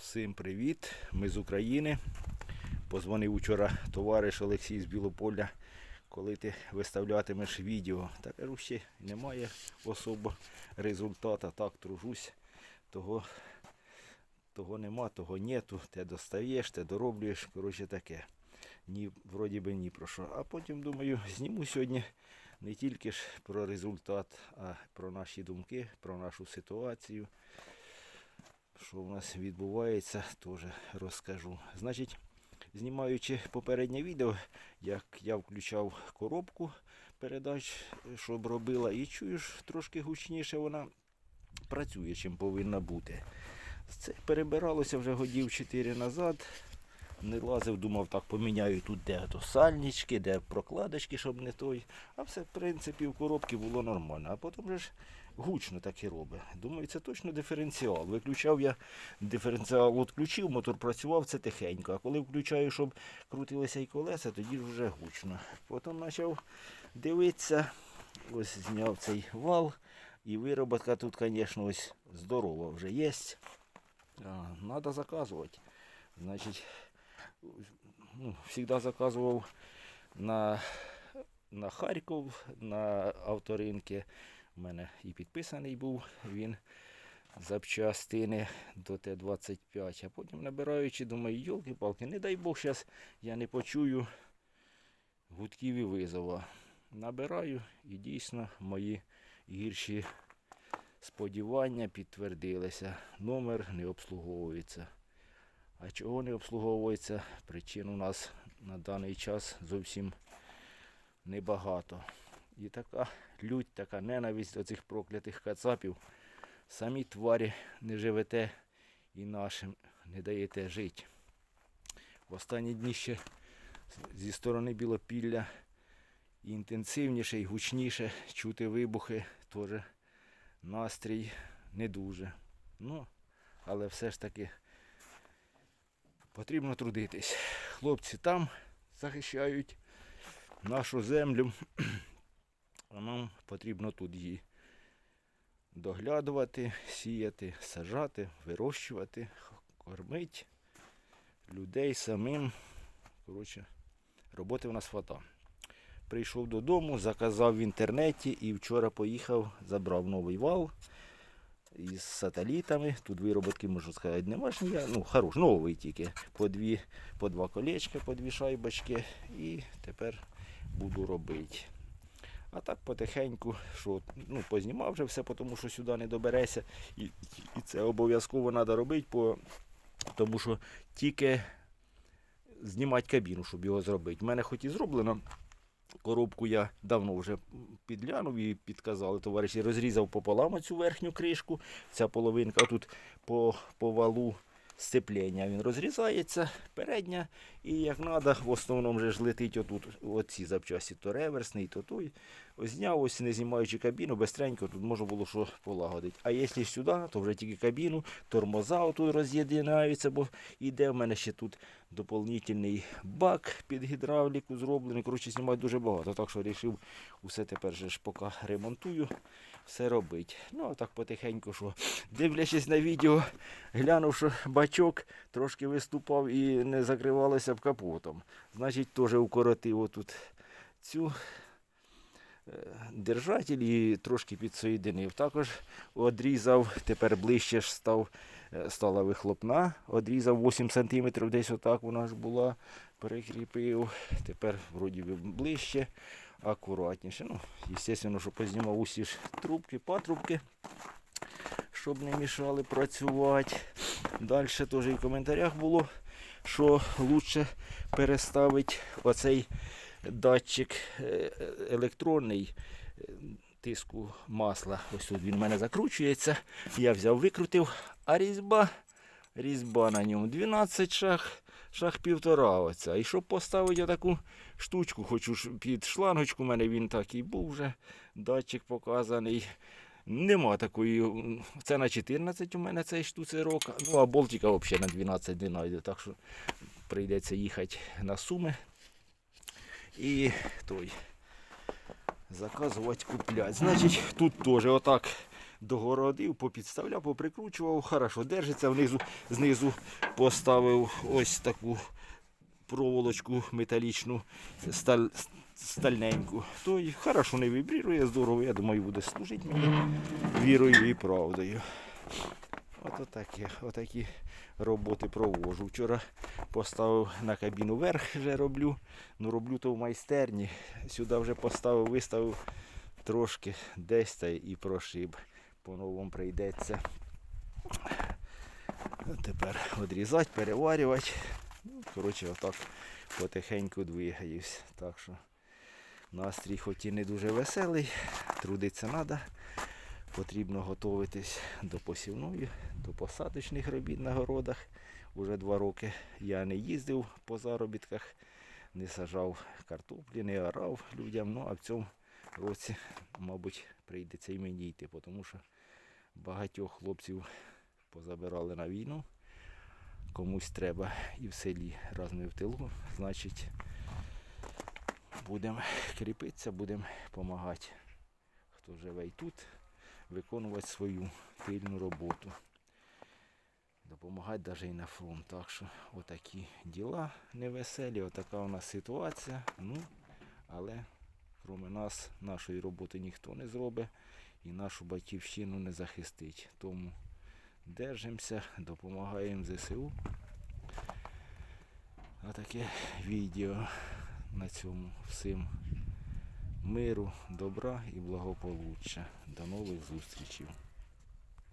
Всім привіт! Ми з України. Позвонив вчора товариш Олексій з Білополя, коли ти виставлятимеш відео. Та кажу, ще немає особо результата. Так тружусь. Того, того нема, того нету. Те достаєш, те дороблюєш. Коротше таке. Ні, вроді би ні про що. А потім думаю, зніму сьогодні не тільки ж про результат, а про наші думки, про нашу ситуацію що у нас відбувається, теж розкажу. Значить, знімаючи попереднє відео, як я включав коробку передач, щоб робила, і чуєш, трошки гучніше вона працює, чим повинна бути. Це перебиралося вже годів 4 назад. Не лазив, думав, так поміняю тут де то сальнички, де прокладочки, щоб не той. А все, в принципі, в коробці було нормально. А потім же ж гучно так і робить. Думаю, це точно диференціал. Виключав я диференціал, відключив, мотор працював, це тихенько. А коли включаю, щоб крутилися і колеса, тоді вже гучно. Потім почав дивитися, ось зняв цей вал. І вироботка тут, звісно, ось здорова вже є. Треба заказувати. Значить, ну, завжди заказував на, на Харків, на авторинки. У мене і підписаний був він запчастини до Т-25. А потім набираючи, думаю, йолки-палки, не дай Бог, зараз я не почую гудків і визова. Набираю і дійсно мої гірші сподівання підтвердилися. Номер не обслуговується. А чого не обслуговується? Причин у нас на даний час зовсім небагато. І така лють, така ненависть до цих проклятих кацапів. Самі тварі не живете і нашим не даєте жити. В останні дні ще зі сторони Білопілля інтенсивніше і гучніше чути вибухи, теж настрій не дуже. Ну, але все ж таки потрібно трудитись. Хлопці там захищають нашу землю, а нам потрібно тут її доглядувати, сіяти, сажати, вирощувати, кормити людей самим. Коротше, роботи в нас хвата. Прийшов додому, заказав в інтернеті і вчора поїхав, забрав новий вал із сателітами. Тут вироботки, можу сказати, нема ж ніяк. Ну, хорош, новий тільки. По, дві, по два колечка, по дві шайбочки. І тепер буду робити. А так потихеньку, що ну, познімав вже все, тому що сюди не добереся. І, і це обов'язково треба робити, по, тому що тільки знімати кабіну, щоб його зробити. У мене хоч і зроблено. Коробку я давно вже підглянув і підказали товариші, розрізав пополам цю верхню кришку. Ця половинка тут по, по валу сцеплення він розрізається, передня, і як треба, в основному вже ж летить отут оці запчасті, то реверсний, то той. Ось зняв, ось не знімаючи кабіну, бистренько тут можна було що полагодити. А якщо сюди, то вже тільки кабіну, тормоза отут роз'єднаються, бо йде в мене ще тут доповнительний бак під гідравліку зроблений. Коротше, знімати дуже багато. Так що вирішив усе тепер же ж поки ремонтую, все робить. Ну, а так потихеньку, що дивлячись на відео, глянув, що бачок трошки виступав і не закривалося б капотом. Значить, теж укоротив отут цю е, держатель і трошки підсоєдинив. Також одрізав, тепер ближче ж став, е, стала вихлопна, одрізав 8 см, десь отак вона ж була, перекріпив. Тепер вроді ближче, акуратніше. Ну, Звісно, що познімав усі ж трубки, патрубки, щоб не мішали працювати. Далі теж і в коментарях було, що краще переставити оцей датчик е, е, електронний е, тиску масла. Ось тут він в мене закручується. Я взяв, викрутив, а різьба, різьба на ньому 12 шаг, шаг півтора оця. І щоб поставити таку штучку, хочу під шлангочку, у мене він так і був вже, датчик показаний. Нема такої. Це на 14 у мене цей штуцерок. Ну, а болтика взагалі на 12 не знайду. Так що прийдеться їхати на суми. І той заказувати купляти. Значить, тут теж отак догородив, попідставляв, поприкручував, хорошо держиться. Внизу, знизу поставив ось таку проволочку металічну, сталь, стальненьку. То й хорошо не вібрірує, здорово, я думаю, буде служити мені вірою і правдою. От таке, отакі роботи провожу. Вчора поставив на кабіну верх, вже роблю. Ну роблю то в майстерні. Сюди вже поставив, виставив трошки десь та і прошиб. По-новому прийдеться. Тепер відрізати, переварювати. Ну, коротше, отак потихеньку двигаюсь. Так що настрій хоч і не дуже веселий, трудиться треба. Потрібно готуватись до посівної, до посадочних робіт на городах. Уже два роки я не їздив по заробітках, не сажав картоплі, не орав людям. Ну а в цьому році, мабуть, прийдеться і мені йти, тому що багатьох хлопців позабирали на війну. Комусь треба і в селі, раз не в тилу, значить будемо кріпитися, будемо допомагати, хто живе і тут виконувати свою тильну роботу. Допомагати навіть і на фронт. Так що отакі діла невеселі, отака у нас ситуація. Ну, але крім нас, нашої роботи ніхто не зробить і нашу батьківщину не захистить. Тому держимося, допомагаємо ЗСУ. А таке відео на цьому всім миру, добра і благополуччя. До нових зустрічей.